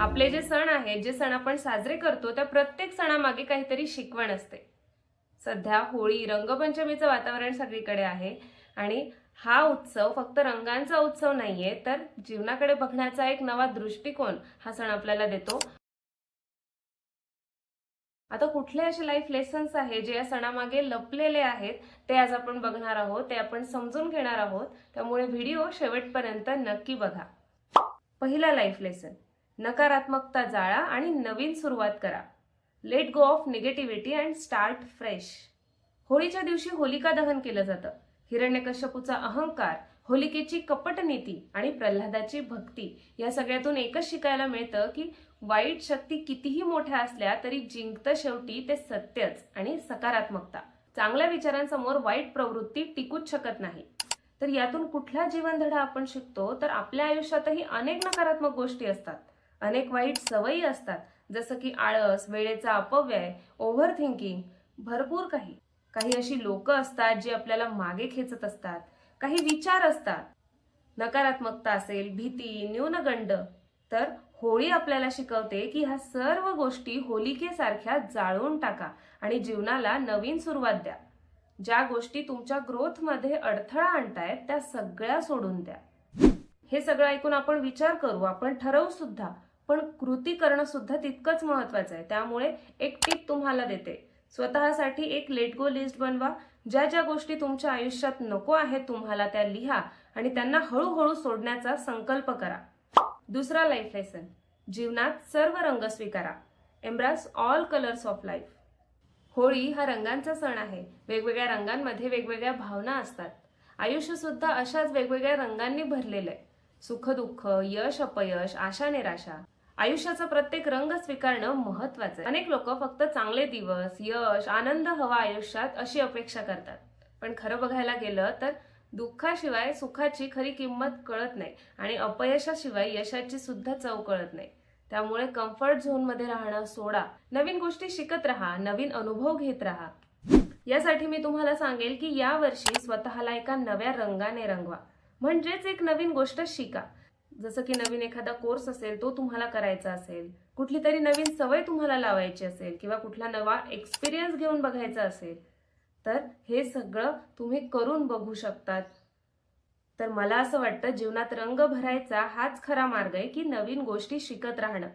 आपले जे सण आहेत जे सण आपण साजरे करतो त्या प्रत्येक सणामागे काहीतरी शिकवण असते. सध्या होळी रंगपंचमीचं वातावरण सगळीकडे आहे आणि हा उत्सव फक्त रंगांचा उत्सव नाहीये तर जीवनाकडे बघण्याचा एक नवा दृष्टिकोन हा सण आपल्याला देतो. आता कुठले असे लाईफ लेसन्स आहे जे या सणामागे लपलेले आहेत ते आज आपण बघणार आहोत ते आपण समजून घेणार आहोत. त्यामुळे व्हिडिओ शेवटपर्यंत नक्की बघा. पहिला लाईफ लेसन नकारात्मकता जाळा आणि नवीन सुरुवात करा. Let go of negativity and start fresh होळीच्या दिवशी होलिका दहन केलं जातं. हिरण्यकश्यपूचा अहंकार होलिकेची कपट नीती आणि प्रल्हादाची भक्ती या सगळ्यातून एकच शिकायला मिळतं की वाईट शक्ती कितीही मोठ्या असल्या तरी जिंकतं शेवटी ते सत्यच आणि सकारात्मकता. चांगल्या विचारांसमोर वाईट प्रवृत्ती टिकूच शकत नाही. तर यातून कुठला जीवनधडा आपण शिकतो? तर आपल्या आयुष्यातही अनेक नकारात्मक गोष्टी असतात. अनेक वाईट सवयी असतात. जसं की आळस वेळेचा अपव्यय ओव्हर थिंकिंग भरपूर काही. काही अशी लोक असतात जी आपल्याला मागे खेचत असतात. काही विचार असतात. नकारात्मकता असेल भीती न्यूनगंड तर होळी आपल्याला शिकवते की ह्या सर्व गोष्टी होलिकेसारख्या जाळून टाका आणि जीवनाला नवीन सुरुवात द्या. ज्या गोष्टी तुमच्या ग्रोथमध्ये अडथळा आणतायत त्या सगळ्या सोडून द्या. हे सगळं ऐकून आपण विचार करू आपण ठरवू सुद्धा पण कृती करणं सुद्धा तितकंच महत्वाचं आहे. त्यामुळे एक टिप तुम्हाला देते. स्वतःसाठी एक लेट गो लिस्ट बनवा. ज्या ज्या गोष्टी तुमच्या आयुष्यात नको आहेत तुम्हाला त्या लिहा आणि त्यांना हळूहळू सोडण्याचा संकल्प करा. दुसरा लाईफ लेसन जीवनात सर्व रंग स्वीकारा. Embrace all colours of life Holi हा रंगांचा सण आहे. वेगवेगळ्या रंगांमध्ये वेगवेगळ्या भावना असतात. आयुष्य सुद्धा अशाच वेगवेगळ्या रंगांनी भरलेलं आहे. सुख दुःख यश अपयश आशा निराशा आयुष्याचा प्रत्येक रंग स्वीकारणं महत्वाचं आहे. अनेक लोक फक्त चांगले दिवस यश आनंद हवा आयुष्यात अशी अपेक्षा करतात. पण खरं बघायला गेलं तर दुःखाशिवाय सुखाची खरी किंमत कळत नाही आणि अपयशाशिवाय यशाची सुद्धा चव कळत नाही. त्यामुळे कम्फर्ट झोनमध्ये राहणं सोडा. नवीन गोष्टी शिकत राहा नवीन अनुभव घेत राहा. यासाठी मी तुम्हाला सांगेल की या वर्षी स्वतःला एका नव्या रंगाने रंगवा. म्हणजेच एक नवीन गोष्ट शिका. जसं की नवीन एखादा कोर्स असेल तो तुम्हाला करायचा असेल कुठली तरी नवीन सवय तुम्हाला लावायची असेल किंवा कुठला नवा एक्सपिरियन्स घेऊन बघायचा असेल तर हे सगळं तुम्ही करून बघू शकतात. तर मला असं वाटतं जीवनात रंग भरायचा हाच खरा मार्ग आहे की नवीन गोष्टी शिकत राहणं.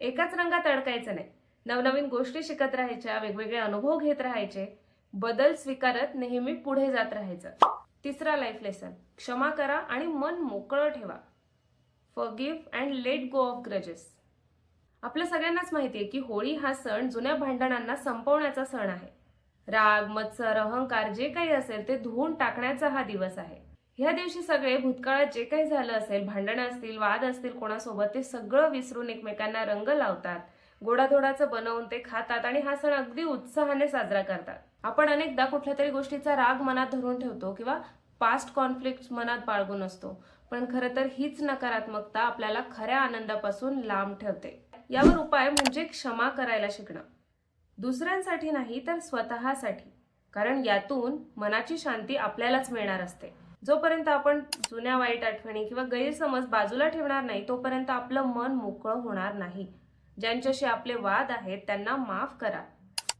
एकाच रंगात अडकायचं नाही. नवनवीन गोष्टी शिकत राहायच्या वेगवेगळे अनुभव घेत राहायचे बदल स्वीकारत नेहमी पुढे जात राहायचं. तिसरा लाईफ लेसन क्षमा करा आणि मन मोकळं ठेवा. Forgive and let go of grudges आपल्या सगळ्यांनाच माहिती आहे की होळी हा सण जुन्या भांडणांना संपवण्याचा सण आहे. राग मत्सर अहंकार जे काही असेल ते धुवून टाकण्याचा हा दिवस आहे. ह्या दिवशी सगळे भूतकाळात जे काही झालं असेल भांडणं असतील वाद असतील कोणासोबत ते सगळं विसरून एकमेकांना रंग लावतात. गोडाधोडाचं बनवून ते खातात आणि हा सण अगदी उत्साहाने साजरा करतात. आपण अनेकदा कुठल्या तरी गोष्टीचा राग मनात धरून ठेवतो किंवा पास्ट कॉन्फ्लिक्ट मनात बाळगून असतो. पण खरं तर हीच नकारात्मकता आपल्याला खऱ्या आनंदापासून लांब ठेवते. यावर उपाय म्हणजे क्षमा करायला शिकणं. दुसऱ्यांसाठी नाही तर स्वतःसाठी. कारण यातून मनाची शांती आपल्यालाच मिळणार असते. जोपर्यंत आपण जुन्या वाईट आठवणी किंवा गैरसमज बाजूला ठेवणार नाही तोपर्यंत आपलं मन मोकळं होणार नाही. ज्यांच्याशी आपले वाद आहेत त्यांना माफ करा.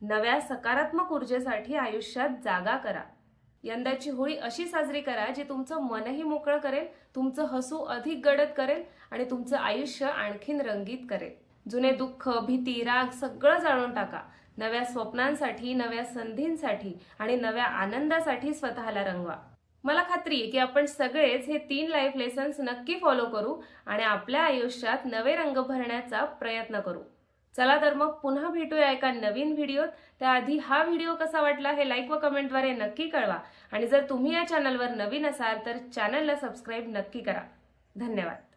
नव्या सकारात्मक ऊर्जेसाठी आयुष्यात जागा करा. यंदाची होळी अशी साजरी करा जी तुमचं मनही मोकळं करेल तुमचं हसू अधिक गडद करेल आणि तुमचं आयुष्य आणखीन रंगीत करेल. जुने दुःख भीती राग सगळं जाणून टाका. नव्या स्वप्नांसाठी नव्या संधींसाठी आणि नव्या आनंदासाठी स्वतःला रंगवा. मला खात्री आहे की आपण सगळेच हे तीन लाईफ लेसन्स नक्की फॉलो करू आणि आपल्या आयुष्यात नवे रंग भरण्याचा प्रयत्न करू. चला तर मग पुन्हा भेटूया एका नवीन व्हिडिओत. त्याआधी हा व्हिडिओ कसा वाटला हे लाईक व कमेंटद्वारे नक्की कळवा. आणि जर तुम्ही या चॅनलवर नवीन असाल तर चॅनलला सबस्क्राईब नक्की करा. धन्यवाद.